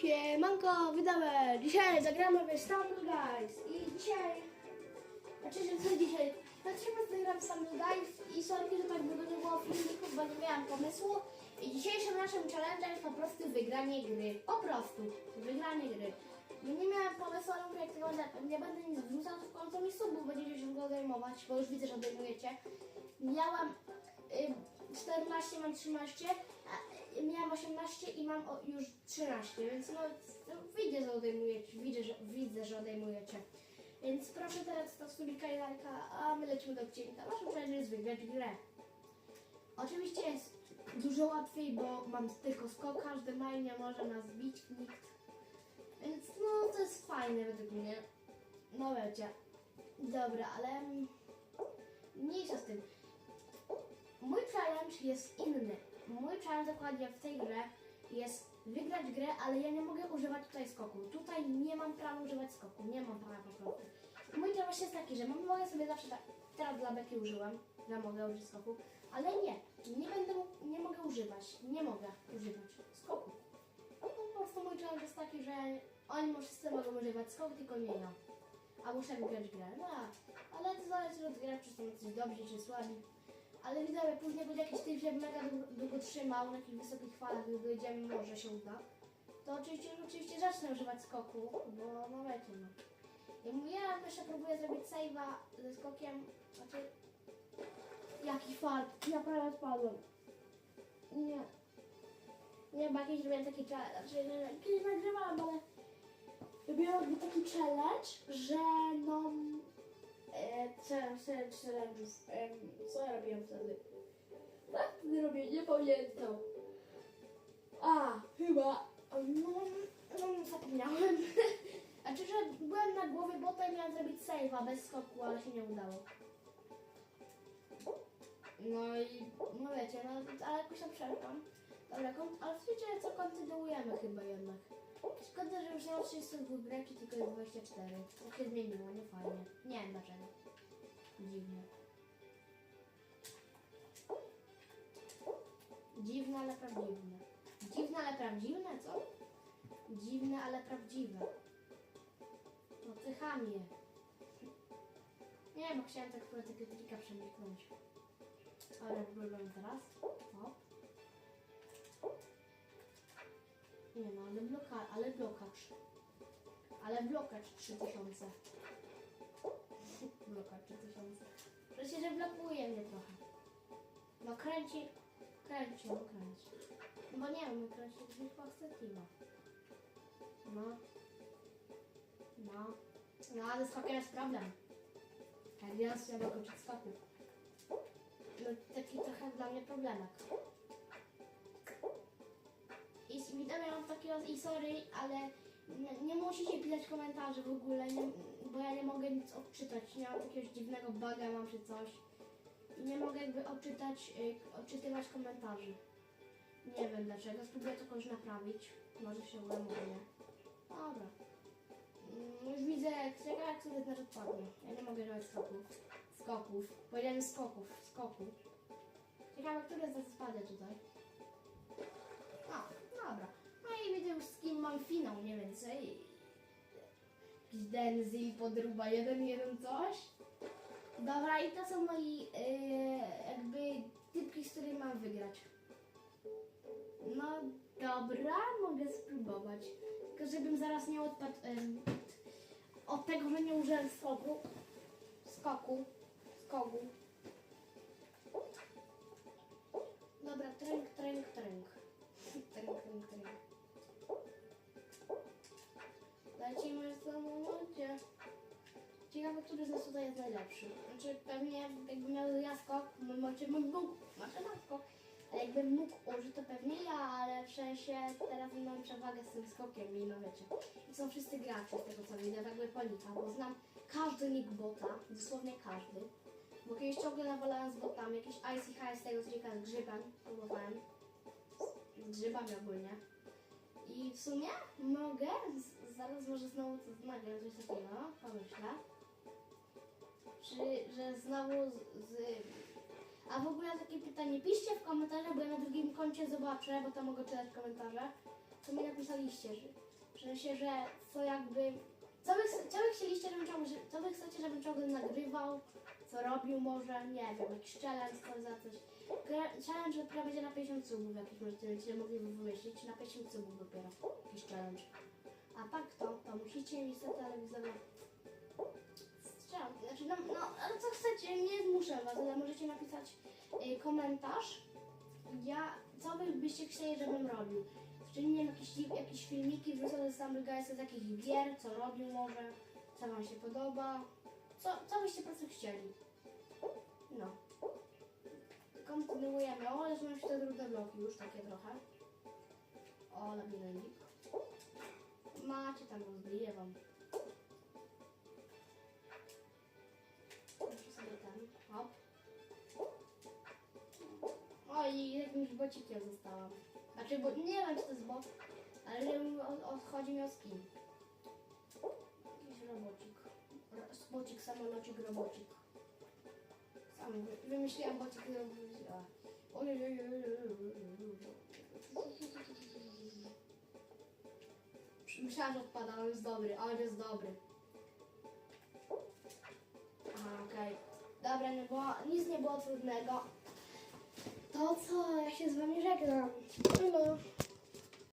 Siemanko, wydamy! Dzisiaj zagramy w Stumble Guys i dzisiaj... Znaczy, że co dzisiaj? Zaczniemy zagram w Stumble Guys i sorry, że tak długo nie było filmików, bo nie miałam pomysłu. I dzisiejszym naszym challenge jest po prostu wygranie gry. Po prostu, wygranie gry. No nie miałam pomysłu, ale mówię, jak nie, będę nic wrzucał, w końcu mi subów będziecie się go odejmować, bo już widzę, że odejmujecie. Miałam y, 14, mam 13, a, y, miałam 18 i mam już 13, więc no, no widzę, że odejmujecie, widzę, że, widzę, że odejmujecie. Więc proszę teraz to subika i lajka, a my lecimy do odcinka. Naszym celem jest wygrać grę. Oczywiście jest dużo łatwiej, bo mam tylko skok, każdy ma i nie może nas bić, nikt. Więc no, to jest fajne według mnie. No wiecie. Dobra, ale mniejsza z tym. Mój challenge jest inny. Mój challenge dokładnie w tej grze jest wygrać grę, ale ja nie mogę używać tutaj skoku. Tutaj nie mam prawa używać skoku. Nie mam prawa po prostu. Mój challenge jest taki, że mogę sobie zawsze tak, teraz dla beki użyłem, że mogę użyć skoku, ale nie, nie będę, nie mogę używać, nie mogę używać skoku. No, po prostu mój challenge jest taki, że oni wszyscy mogą używać skoku, tylko nie ja. A muszę wygrać grę. No, ale to zależy od graczy, czy są jacyś dobrzy, czy słabi. Ale widzowie, później będzie jakiś typ się mega długo, trzymał na jakichś wysokich falach, gdy dojdziemy, może się uda. To oczywiście, oczywiście zacznę używać skoku, bo no wiecie no. I ja jeszcze próbuję zrobić save'a ze skokiem, znaczy... Jaki fart, ja prawie odpadłem. Nie. Nie, bo jakieś robiłem taki challenge, znaczy kiedyś nagrywałam, ale... Robiłam taki challenge, że challenge, challenge'ów. Co ja robiłam wtedy? Tak wtedy robię, nie pamiętam. A, chyba... No, no zapomniałem. Znaczy, że byłem na głowie bota i miałam zrobić save'a bez skoku, ale się nie udało. No i, no wiecie, no, ale jakoś tam przerwam. Dobra, ale wiecie co, kontynuujemy chyba jednak. Szkoda, że już nie ma 32 graczy, tylko jest 24. To się zmieniło, nie fajnie. Nie wiem dlaczego. Dziwne. Dziwne, ale prawdziwne. Dziwne, ale prawdziwne, co? Dziwne, ale prawdziwe. No ty chamie. Nie, bo chciałem tak akurat takiego trika przeniknąć. Ale wyglądam teraz? O. Nie no, ale ale blokacz. Ale blokacz 3000. blokacz 3000. Przecież że blokuje mnie trochę. No kręci, kręci, no kręci. Bo nie wiem, kręci chyba chce Tima. No. No. No, ale z skokiem jest problem. Jak ja się mogę kończyć skoku. No, taki trochę dla mnie problemek. I s- widzowie mam taki roz... i sorry, ale nie, nie musicie pisać komentarzy w ogóle, nie, bo ja nie mogę nic odczytać. Nie mam jakiegoś dziwnego buga mam czy coś. I nie mogę jakby odczytać, y, odczytywać komentarzy. Nie wiem dlaczego, spróbuję to jakoś naprawić. Może się uda, może nie. Dobra. Mm, Już widzę, jak, jak sobie znaczy odpadnie. Ja nie mogę robić skoków. Skoków. Powiedziałem skoków. Skoku. Ciekawe, które z nas spadnie tutaj. No, dobra. Już z kim mam finał mniej więcej. Jakiś Denzel, podruba, jeden, jeden coś. Dobra, i to są moi yy, jakby typki, z którymi mam wygrać. No dobra, mogę spróbować. Tylko żebym zaraz nie odpadł em, od tego, że nie użyłem skoku. Skoku. Skoku. Dobra, tręk, tręk, tręk. Tręk, tręk, tręk. Lecimy w samochodzie. Ciekawe, który z nas tutaj jest najlepszy. Znaczy pewnie jakbym miał ja skok, no może bym mógł, może mam skok, ale jakbym mógł użyć, to pewnie ja, ale w sensie teraz mam przewagę z tym skokiem i no wiecie. I są wszyscy gracze z tego co widzę, jakby polika, bo znam każdy nick bota, dosłownie każdy. Bo kiedyś ciągle nawalałem z botami, jakiś Icy High z tego trika z grzybem, próbowałem. Z grzybami ogólnie. I w sumie mogę, zaraz może znowu to nagram coś takiego, pomyślę. Czy, że znowu z, z... A w ogóle takie pytanie, piszcie w komentarzach, bo ja na drugim koncie zobaczę, bo tam mogę czytać komentarze. To mi napisaliście, że W sensie, że co jakby... Co wy, co wy chcieliście, żebym ciągle... Co wy chcecie, żebym ciągle nagrywał? Co robił może? Nie wiem, jakiś challenge, coś za coś. Challenge dopiero będzie na 50 subów jakiś możecie będziecie mogli wymyślić. Na 50 subów dopiero. Jakiś challenge. A tak to, to musicie niestety, ale widzowie... Strzelam. Znaczy, no, no, ale co chcecie, nie zmuszę was, ale możecie napisać y, komentarz. Ja, co byście chcieli, żebym robił? Czyli nie wiem, jakieś, jakieś filmiki wrzucone z Stumble Guys z jakichś gier, co robił może, co wam się podoba. Co, co byście po prostu chcieli? No. Kontynuujemy. O, ale są już te trudne bloki już takie trochę. O, labiryncik. Macie tam, rozbiję. Muszę sobie ten, hop. O, i jakimś bocikiem zostałam. Znaczy, bo nie wiem, czy to jest bot, ale nie wiem, o, o, chodzi mi o skin. Jakiś robocik. Samolocik, robocik. Sam wy- wymyśliłam bocik, robocik. Ojej, ojej, ojej, ojej, ojej. Myślałam, że odpada, ale jest dobry, ale jest dobry. Aha, okej. Dobra, nie było, nic nie było trudnego. To co, ja się z wami żegnam. Hello.